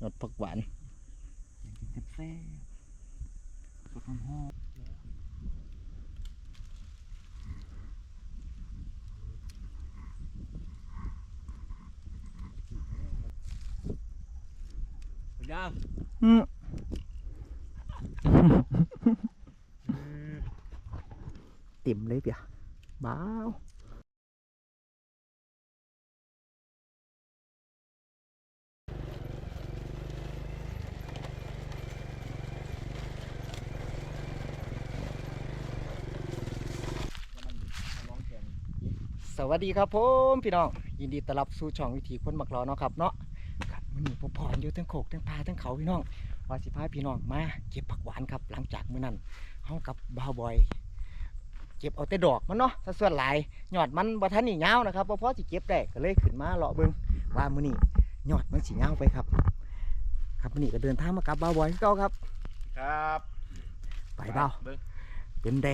ยอดผักหวานเซ็บแซ่บสดหอมย่างอืมเต็มเลยเปียบ้าว สวัสดีครับผมพี่น้องยินดีต้อนรับสู่ช่องวิถีคนมักรอเนาะครับเนาะครับมื้อนี้ผมพรอยู่ทั้งโขกทั้งปลาทั้งเขาพี่น้องว่าสิพาพี่น้องมาเก็บผักหวานครับหลังจากมื้อนั้นเฮากับบาวบอย เก็บเอาแต่ดอกมันเนาะถ้าส่วนหลายยอดมันบ่ทันนี่ยาวนะครับบ่พอสิเก็บได้ก็เลยขึ้นมาเลาะเบิ่งว่ามื้อนี้ยอดมันสิยาวไปครับ ครับมื้อนี้ก็เดินทางมากับบาวบอยคือเก่าครับ ครับ ไปเบ้าเบิ้ง เป็นเด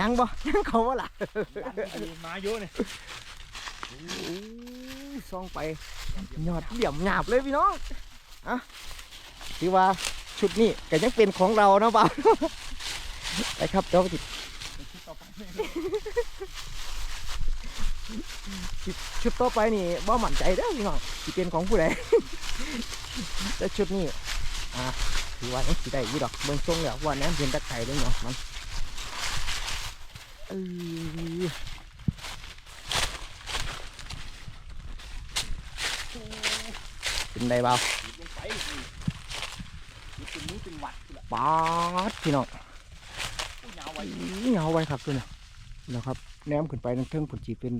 ยังบ่ยังเขาบ่ล่ะมาเยอะเนี่ยโอ้ยส่องไปยอดเหลี่ยมหยาบเลยพี่น้องอะถือว่าชุดนี้ก็ยังเป็นของเราเนาะบ่าวไปครับเดี๋ยวติดชุดชุดต่อไปนี่บ่มั่นใจเด้อพี่น้องสิเป็นของผู้ใดแต่ชุดนี้อ่าถือว่ายังสิได้อยู่ดอกเบิ่งทรงแล้วว่าแหนมเห็นตะไคร้เลยเนาะมัน เอ้ยเป็นไดบ่าวลงไปนี่เป็นมือเป็นหวัดคือละป๊าดพี่น้องผู้ยาวไว้อีเหงาไว้ครับตัวนี้นะครับแนมขึ้นไปทั้งเทิงผลจีเป็น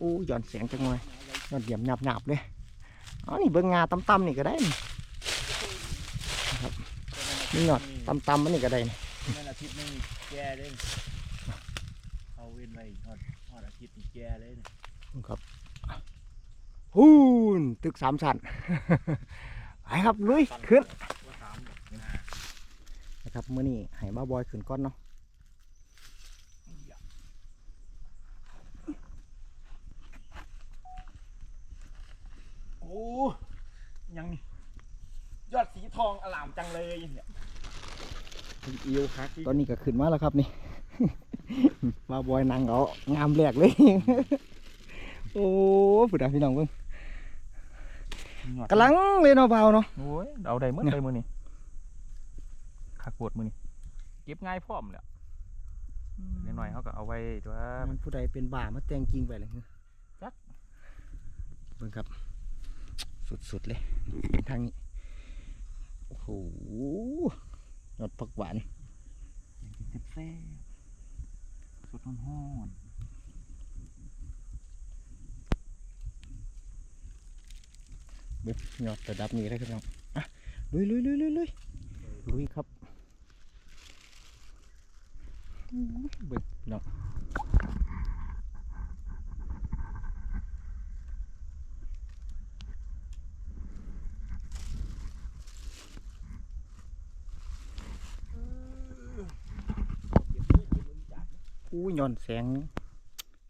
อู้หย่อนเสียงจังเลยยอดเยี่ยมหยาบหยาบๆเลยอ๋อนี่เบิ่งงาต่ำๆนี่ก็ได้นี่นะครับนี่ยอดต่ำๆมันนี่ก็ได้นี่นั่นอาทิตย์นึงแก่เลย เอาเว้นไว้ฮอดฮอดอาทิตย์นี่แก่เลยเนี่ยครับฮูนตึกสามชั้น ไปครับลุยขึ้นว่าสามเนี่ยนะครับมื้อนี้ให้บ้าบอยขึ้นก้อนเนาะโอ้ยังนี่ยอดสีทองอลามจังเลยเนี่ยอิวครับตอนนี้ก็ขึ้นมาแล้วครับนี่ บ้าบอยนางเอางามแหลกเลย โอ้ผู้ใดพี่น้องเบิ่งกำลังเลยเนาะเบาเนาะโอ้ยเอาได้เมื่อเนี่ยไรมือนี่ขักปวดมือนี่เก็บง่ายพร้อมเลยนิดหน่อยเขาก็เอาไว้ตัวมันผู้ใดเป็นบ่ามาแต่งจริงไปเลยจักเบิ่งครับ สุดๆเลยทางนี้โอ้โหยอดผักหวานเซ็บ แซ่บสดหอนเบิ่งยอดระดับนี้เลยครับน้องอะลุยลุยลุยลุยลุยลุยครับเบิ่งพี่น้องอู้ ย้อนแสง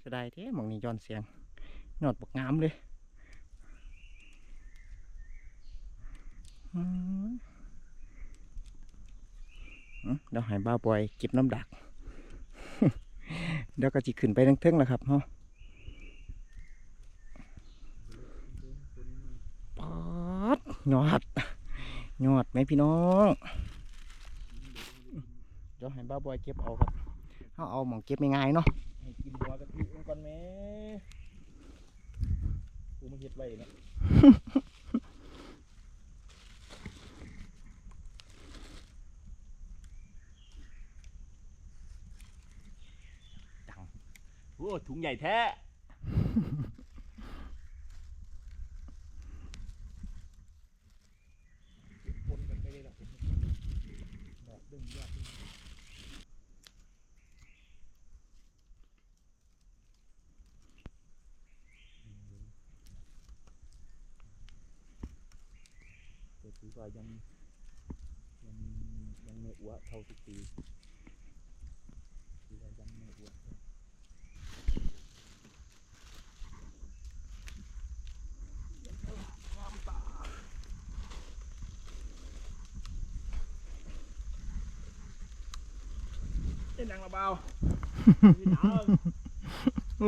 จะได้แท้หมองนี้ย้อนแสงยอดบักงามเลยเดี๋ยวหายบ้าบอยเก็บน้ำดัก เดี๋ยวก็จิขึ้นไปทั้งเทิงแล้วครับเฮาปอดยอดยอดไหมพี่น้อง เดี๋ยวให้บ้าบอยเก็บเอาครับ เฮาเอาหมองเก็บง่ายๆเนาะให้กินหัวกะทิมันก่อนแหม่กูมาเฮ็ดไว้เนาะดังโอ้ถุงใหญ่แท้ ก็ยังยังยังไม่อ้วเท่าทุกปีคือยังไม่อ้วเล่นดังระเบาโอ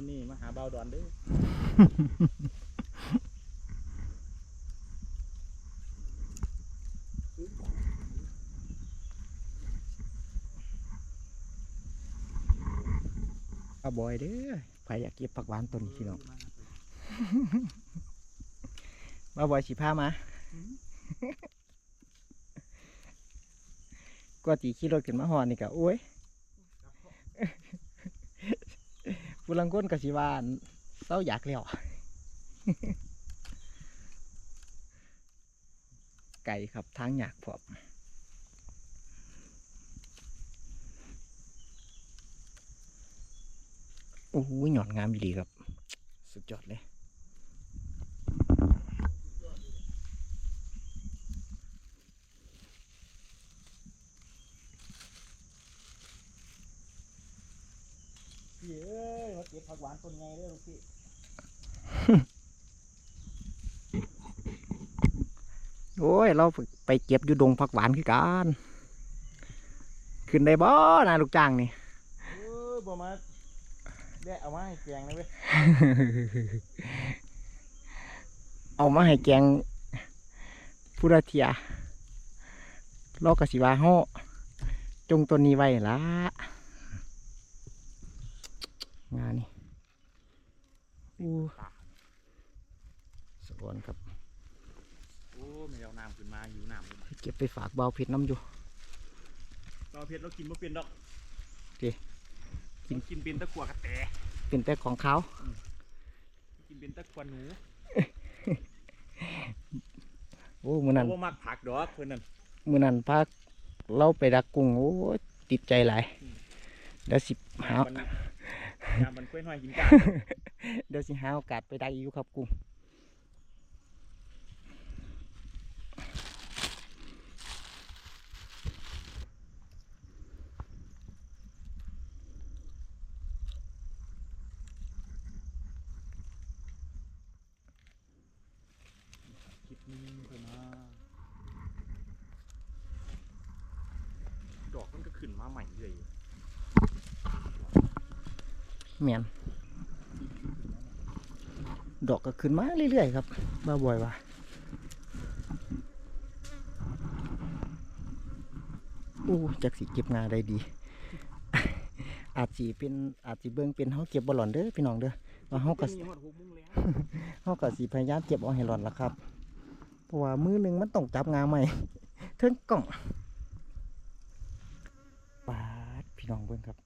นต้นนี้มาหาเบาดอนเด้อเอาบอยเด้อใครอยากเก็บผักหวานต้นนี้พี่น้องมาบอยสิพามาก็ตีขี่รถขึ้นมาหอนนี่กะโอ้ย ผู้ลังก้นกะสิวานเศร้าอยากแล้วไก่ครับทางอยากพร้อมโอ้โหหยอดงามดีครับ สุดยอดเลยเอ้ย มาเก็บผักหวานต้นไงเด้อลูกพี่โอ้ย เราไปเก็บอยู่ดงผักหวานคือกันขึ้นได้บ่นะลูกจ้างนี่เอ้ยบ่มาแดะเอามาให้แกงเลยเว้ยเอามาให้แกงพุระเทียลอกกสิวาเฮาจงตัวนี้ไว้ละ งานนี่อู้สวนครับโอ้ไม่เอาน้ำขึ้นมาหิวน้ำเลยเก็บไปฝากเบาเพชรน้ำอยู่เราเพชรเรากินบ่เป็นดอกเอ๊ะกิกินนกินเป็นตะกั่วกระแตเป็นแต่ของเขากินเป็นตะกั่วหนูโอ้มือนั้นเราบ่มักผักดอกเพิ่นนั่นมือนั้นพาเราไปดักกุ้งโอ้ยติดใจหลายเดี๋ยวสิหา มันยามมันกล้วยน้อยกินกาเดี๋ยวสิหาโอกาสไปได้อยู่ครับกุ้ง คิดนึงเพิ่นมาดอกมันก็ขึ้นมาใหม่เลย แมน ดอกก็ขึ้นมาเรื่อยๆครับบ้าบ่อยว่ะอู้จักสิเก็บงาได้ดี อาจสิเป็นอาจสิเบิ่งเป็นเฮาเก็บบ่หลอนเด้อพี่น้องเด้อว่าเฮาก็มีฮอด6โมงแล้วเฮาก็สิพยายามเก็บเอาให้หลอนละครับ เพราะว่ามือหนึงมันต้องจับงาใหม่เทิงกล่องปาดพี่น้องเบิ่งครับ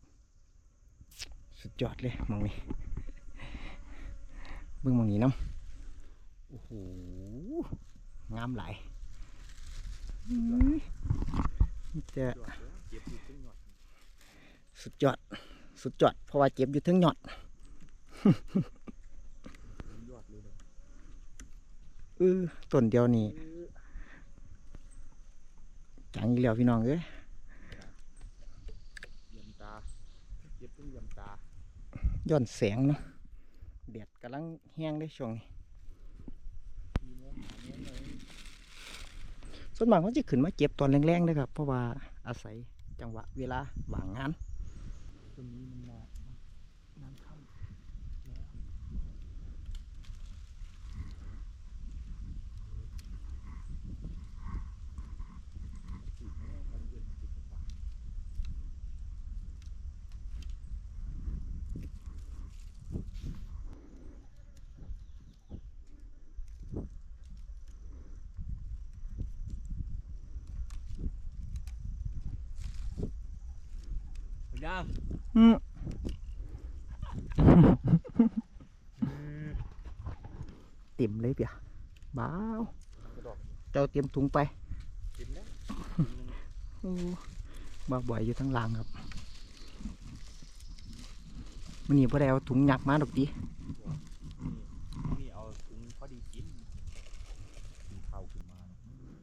สุดยอดเลยมองนี้ เบิ่งหมองนี้น้ำโอ้โหงามหลายอื้อมีแต่ยอดเด้อเก็บอยู่ตึงยอดสุดยอด สุดยอด เพราะว่าเจ็บอยู่เทั้งยอดยอดเลยเด้อเออต้นเดียวนี่จังอีกแล้วพี่น้องเอ้ยเยี่ยมตาเก็บตึงเยี่ยมตา ย้อนแสงเนาะ แดดกำลังแห้งได้ช่วงนี้ส่วนมากเขาจะขึ้นมาเก็บตอนแรงๆเลยครับ เพราะว่าอาศัยจังหวะเวลาว่างงานตรงนี้มันมาำเข้า ย่างอืมเต็มเลยเปียบ้าวกระดอกเจ้าเตรียมถุงไปกินแล้วโอ้บ้าบ่อยอยู่ทั้งหลางครับมันนี่พอได้เอาถุงหยักมาดอกดี นี่นี่เอาถุงพอดีกินกินข้าวขึ้นมา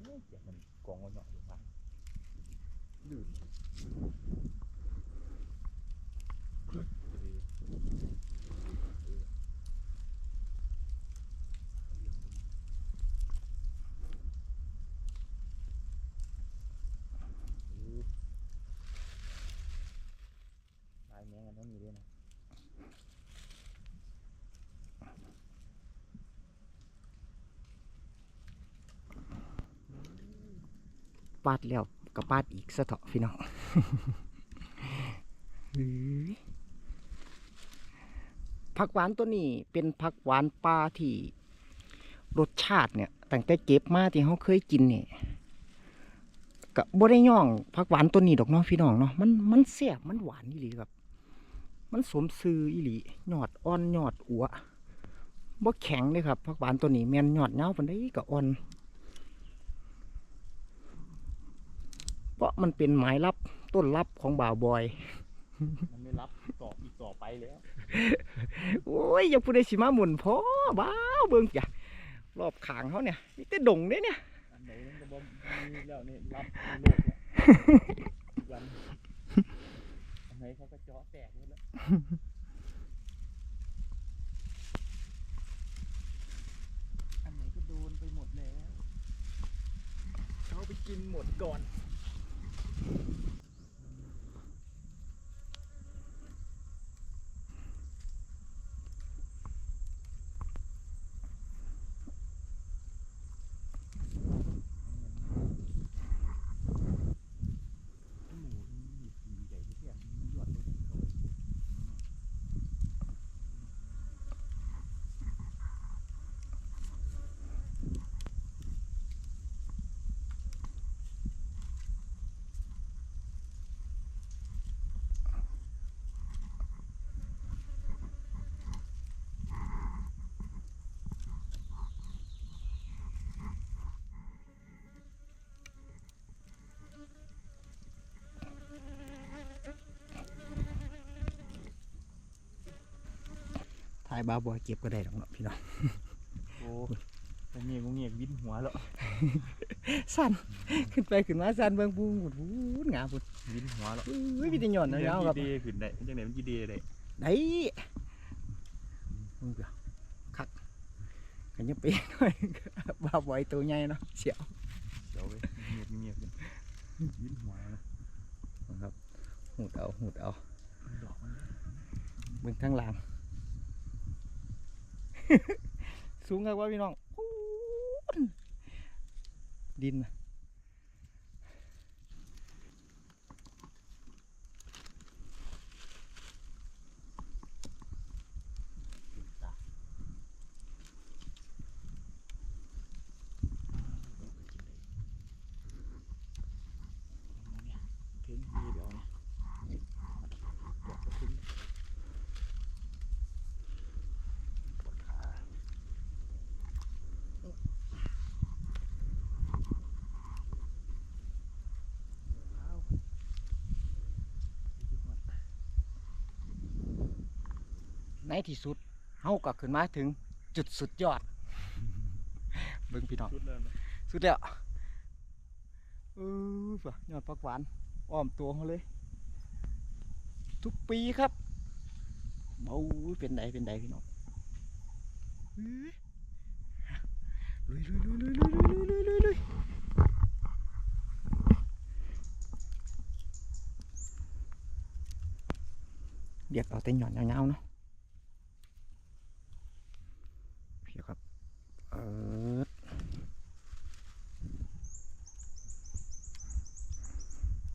เอ้ยเดี๋ยวมันกองเอาหน่อยอยู่บ้างลื่น ปาดแล้วก็ปาดอีกซะเถอะพี่น้องผักหวานตัวนี้เป็นผักหวานปลาที่รสชาติเนี่ยตั้งแต่เก็บมาที่เขาเคยกินเนี่ยก็บ่ได้ย่องผักหวานตัวนี้ดอกเนาะพี่น้องเนาะมันมันแซ่บมันหวานอีหลีครับ มันสมซื่ออีหลีหยอดอ่อนหยอดอัวบ่แข็งเลยครับผักหวานตัวนี้แม่นยอดเงาปนใดก็อ่อน เพราะมันเป็นหมายลับต้นลับของบ่าวบอย มันไม่รับต่ออีกต่อไปแล้ว โอ้ยอย่าพูดได้สิมาหมุนพอบ้าวเบิ่งจ้ะรอบขางเขาเนี่ยมีแต่ดงเด้เนี่ยอันไหนมันก็บ่มีแล้วนี่รับในโลกแล้ววันอันไหนเขาก็เจาะแตกหมดแล้วอันไหนก็โดนไปหมดแล้วเขาไปกินหมดก่อน หมูมีสีใหญ่ที่เพียงมันหยอดเลยเขา ถ่ายบ่าวบอยเก็บก็ได้หรอกเนาะพี่น้องโอ้แต่เงียงเงียงวินหัวแล้วสั่นขึ้นไปขึ้นมาสั่นเบิ่งปูนปูนงามปูนวินหัวแล้วเฮ้ยมีแต่หย่อนนะยาวครับเดีขึ้นได้จังไหนมันจีเดีได้ได้มึงเบื่อคักกันยังเป๊ะหน่อยบ่าวบอยตัวใหญ่เนาะเสียวเดี๋ยวเว้ยเงียบเงียบกันวินหัวนะนะครับหูดเอาหูดเอาดอกมันเบิ่งข้างหลัง สูงครับว่าพี่น้องปูนดินน่ะ ขึ้นตาเพ่งดีเดี๋ยวนะเดี๋ยวก็ขึ้นปวดขาเอา ใน ที่สุดเฮาก็ขึ้นมาถึงจุดสุดยอด เบิ่งพี่น้อง ชุดเลยนะสุดแล้วเออป่ะยอดผักหวานอ้อมตัวเขาเลย ทุกปีครับเบาเป็นไดเป็นไดพี่น้องเฮ้ยลุยลุยลุยลุยลุยลุยลุยลุยลุยเบียดเอาแต่หย่อนยาวๆเนาะเพียครับ เออ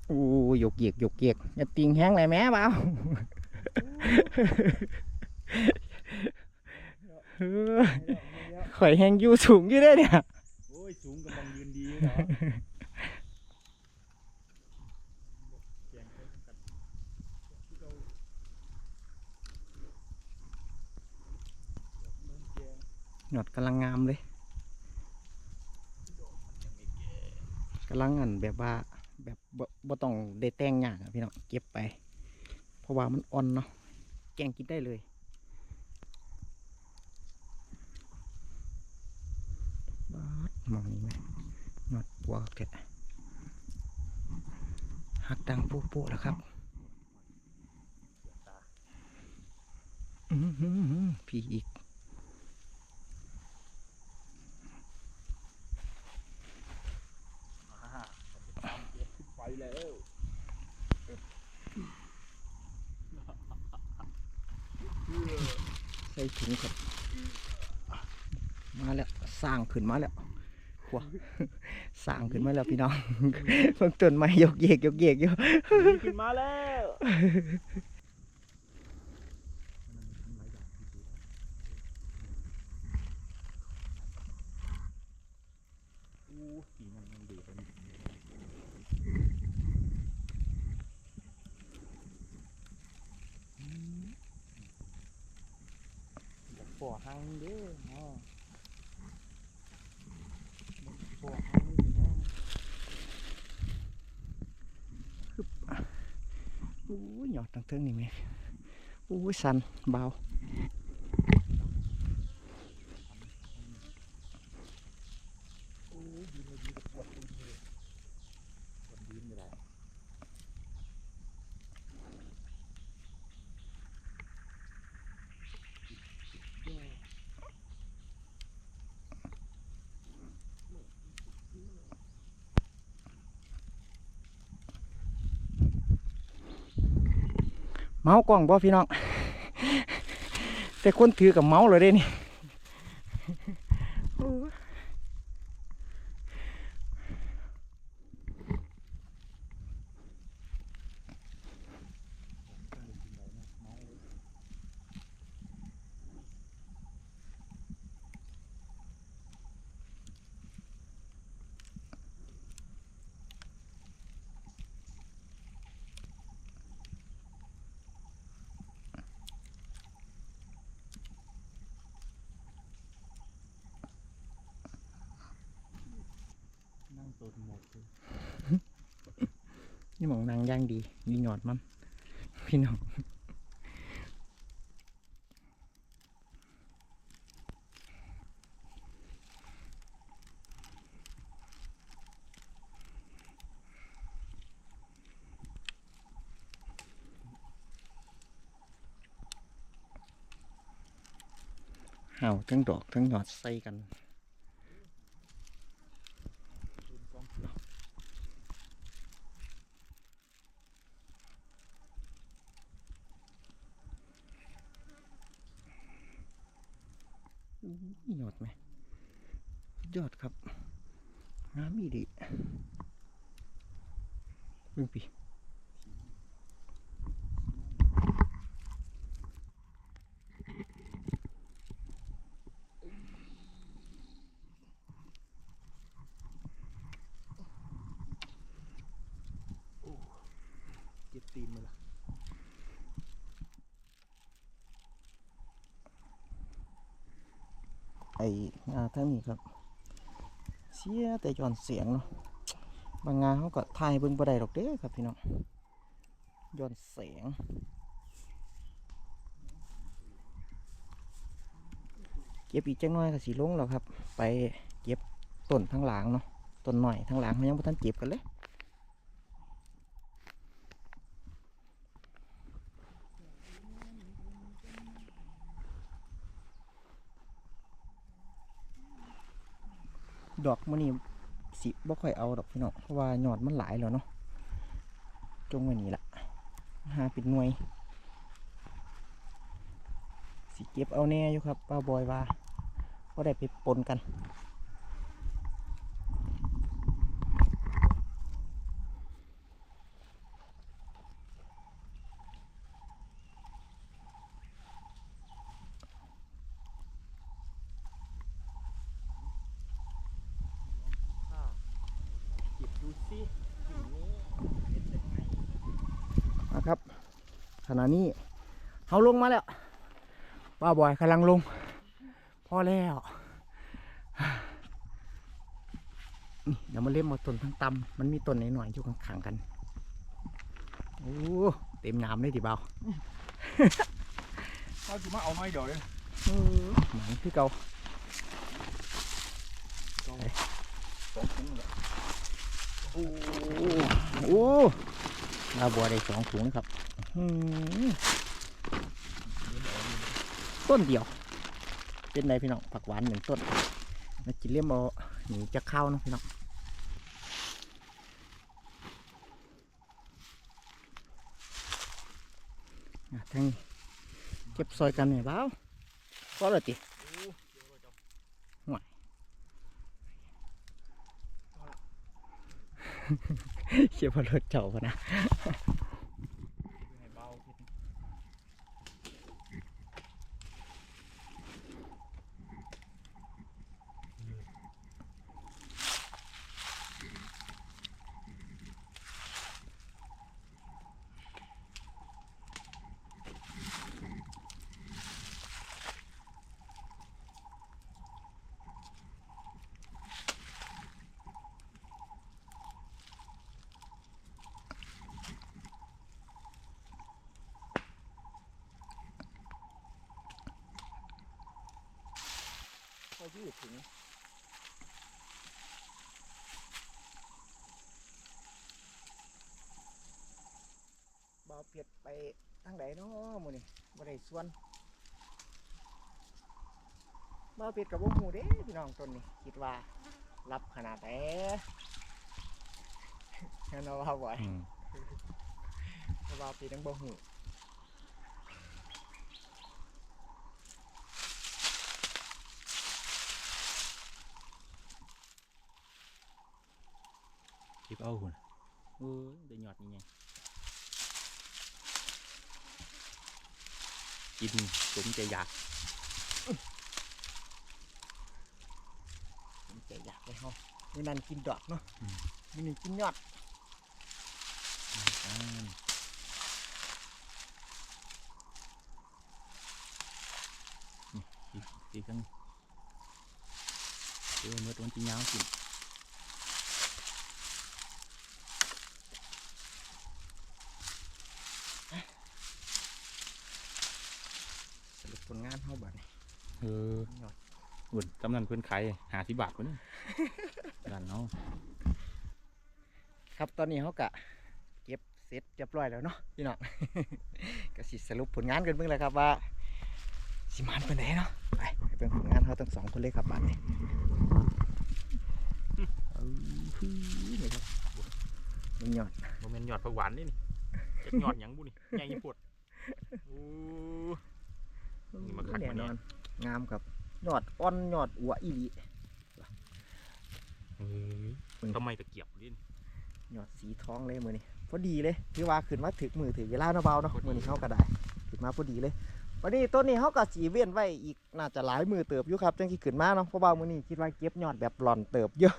โอ้ยยกเกียกยกเกียกอย่าติงแห้งเลยแม่เบาเออข่อยแห้งอยู่สูงอยู่เด้อเนี่ย โอ้ย สูงกำลังยืนดีเนาะแกงไปกันที่เราแกง หยอดกำลังงามเลยกำลังอันแบบว่าแบบบ่ต้องได้แต่งอย่างอะพี่น้องเก็บไป เพราะว่ามันอ่อนเนาะแกงกินได้เลยบาดมองนี่ไหมหยอดปัวเด็ดหักดังปุ๊ปุ๊แล้วครับอื้อหือหือพี่อีก อ่าตามเก็บขึ้นไป แล้วใส่ถุงครับ มาแล้วสร้างขึ้นมาแล้วโหลัวสร้างขึ้นมาแล้วพี่น้องเพิ่งต้นไม้ยกเยกยกเยกอยู่ขึ้นมาแล้วอู้สีมันมันดีเป็น ปอหังเด้อเนาะปอหังเนาะฮึบอู้ ยหยอดตั้งเทิงนี่แม่อู้ยสันเบา คนดินอยู่แล้ว เมาส์กล้องบ่พี่น้อง แต่คนถือกับเมาส์เลยเด้นี่ โอ้ย นั่งตัวหมดเลยนี่หมองนางย่างดีมีหยอดมันพี่น้องเห่าทั้งดอกทั้งหยอดใส่กัน นี่ ยอดไหมยอดครับ น้ำอีดีเบิ่งปี เจ็บตีนมาละ ไอ้งาทั้งนี้ ครับ เสียแต่ย้อนเสียงเนาะบางงานเขาก็ถ่ายเบิ่งบ่ได้หรอกเด้อครับพี่น้องย้อนเสียงเก็บอีกจังน้อยก็สีลงแล้วครับ ไปเก็บต้นทั้งหลังเนาะต้นหน่อยทั้งหลังเขายังบ่ทันเก็บกันเลย ดอกมันนี่สิบ่ค่อยเอาดอกพี่น้องเพราะว่ายอดมันหลายแล้วเนาะจงไว้นี่ละหาเป็นหน่วย สิเก็บเอาแน่อยู่ครับป้าบอยว่าก็ได้ไปปนกัน นะครับขณะนี้เขาลงมาแล้วป้าบอยกำลังลงพอแล้วนี่เดี๋ยวมาเล่มมาต้นทั้งตำมันมีต้นหน่อยๆอยู่ข้างๆกันโอ้เต็มน้ำเลยดิเบาเขาจะมาเอาไม้เดี๋ยวเลยเออหนังคือเก่าสองถุงเลย โอ้โอ้ลาบัวได้สองถุงนะครับต้นเดียว เป็นไรพี่น้องผักหวานหนึ่งต้นมากิเลียมเอาหนีจะเข้านะพี่น้องทั้งเก็บซอยกันเนี่ยบ้าวพอแล้วจิ ห่วย เขียบรถเจ้าพะนะ อยืดถึงบ่าวเปียดไปทางไหนเนาะมื้อนี้บ่ได้ส่วนบ่าวเปียดกับบ่ฮู้เด้พี่น้องต้นนี้คิดว่ารับขนาดไหนแน่นอนว่าบ่อยอืมเพราะว่าปีนังบ่ฮู้ เก็บเอาหุ่นเออได้ยอดนี่ไงกินสมใจอยากมันใจอยากเลยเฮามื้อนั้นกินดอกเนาะมื้อนี้กินยอดอ่านี่สีสีข้างเออเมื่อวันที่ยาวสิสรุปผลงานเฮาบัดนี้ เออยอดหุ่นกำนันเพื่อนขายหาสิบบาทวะนี่ดันเนาะครับตอนนี้เฮาก็เก็บเสร็จเรียบร้อยแล้วเนาะพี่น้องก็สิสรุปผลงานกันเบิ่งเลยครับว่าสิมานปานใดเนาะไปไปเบิ่งผลงานเฮาทั้งสองคนเลยครับบัดนี้เอาฮือนี่ครับมันยอดโมเมนต์ยอดผักหวานนี่นี่จักยอดหยังบุนี่ใหญ่ยี่ปวดโอ้นี่มาคักแน่มาเนี่นอยน งามครับยอดอ่อนยอดอัวอีหลีเฮ้ยทำไมตะเกียบดินยอดสีทองเลยมือนี้พอดีเลยคือว่าขึ้นมาถึกมือถือเวลาเนาะเบาเนาะพอดีมือนี้เขาก็ได้ขึ้นมาพอดีเลยวันนี้ต้นนี้เขาก็สีเวียนไว้อีกน่าจะหลายมือเติบอยู่ครับจังที่ขึ้นมาเนาะเพราะว่ามือนี้คิดว่าเก็บยอดแบบหล่อนเติบเยอะ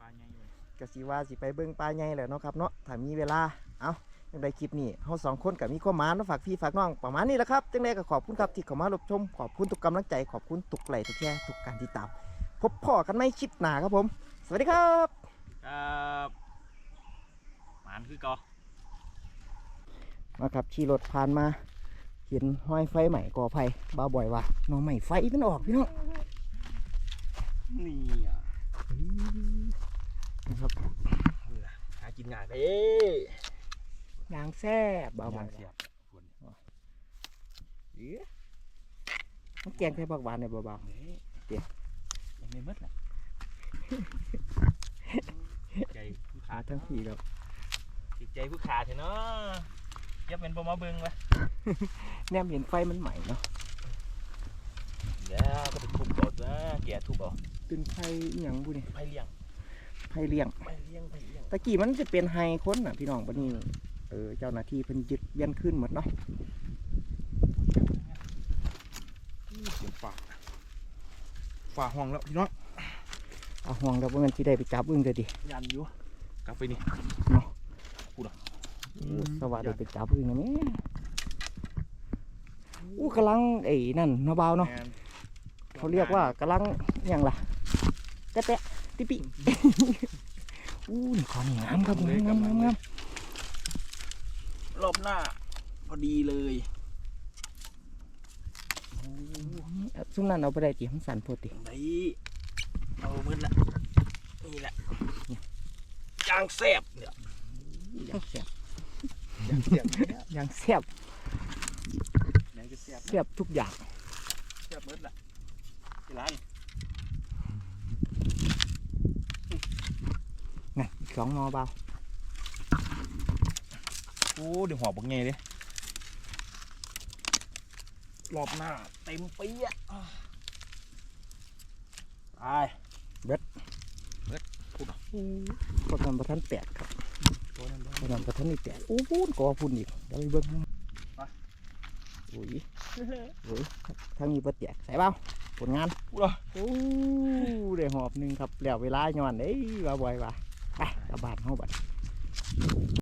ปลาใหญ่เลยก็สิว่าสิไปเบิ่งปลาใหญ่แหละเนาะครับเนาะถ้ามีเวลาเอา จังใดคลิปนี้เฮาสองคนก็มีข้อมาเนาะฝากพี่ฝากน้องประมาณนี้แหละครับจังใดก็ขอบคุณครับที่เข้ามารับชมขอบคุณทุกกำลังใจขอบคุณทุกไลค์ทุกแชร์ทุกการติดตามพบพ่อกันในคลิปหน้าครับผม สวัสดีครับครับหมานคือกอมาครับขี่รถผ่านมา เห็นห้อยไฟใหม่ก่อไผ่บ้าบ่อยว่าหน้องใหม่ไฟมันออกพี่น้องนี่อะนะครับหากินง่ายเด้ยางแซ่บบ้าบ่อยเสียบเอ๊ะมันแกงไข่ผักหวานเนี่ยเบาเด้เดี๋ยวยังไม่หมดเลยใจผู้ๆขาหาทั้งผีครับจิตใจผู้ขาเถอะเนาะเยับเป็นปมาเบิงวะแนมเห็นไฟมันใหม่เนาะเดี๋ยวก็ไปทุบก่อนนะแกะทุบเอาเป็นไฟอหย่างบุนี่ไผ่เลี้ยงไฟเลี้ยงไผ่เลี้ยงไผ่เลี้ยง ตะกี้มันจะเป็นไฮคนน่ะพี่น้องปะนี่ เออเจ้าหน้าที่เพิ่นยึดเวียนขึ้นหมดเนาะเสียงฝาฝาห้องแล้วพี่น้องเอาห่วงแล้วว่ามันที่ได้ไปจับอึ้งเลยดิยันอยู่กลับไปนี่อู้สวัสดีไปจับอึ้งนะแม่อู้กำลังไอ้นั่นเนาะเบาเนาะแม่เขาเรียกว่ากำลังอหย่างล่ะแตะแตะติปิอู้นี่ของงามครับงามงามงามงาม รอบหน้า พอดีเลยซุ่มนั้นเอาไปได้จีของสันโพติไหนเอามืดละนี่แหละยางแซบเนี่ยยังแซ่บยางแซบยังแซ่บยางจะแซบแซ่บทุกอย่างแซบมืดละที่ร้านไงอีกสองนอเบาโอ้เดี๋ยวหอบบักไงเลยรอบหน้า เต็มปีอะไปเบ็ดเบ็ดโคพูดอะพวกนั้นประทันแตกครับตัวนั้นพวกนั้นประทันนี่แตกโอ้พูนกอพูนอีกเดี๋ยวไปเบิ้งข้างโอ้ยโอ้ยทางนี้ประแตกใส่เปล่าผลงานพูดอะโอ้ได้หอบหนึ่งครับแล้วเวลาย้อนเอ้ยว่าบ่อยว่าไปกลับบ้านเฮาบัด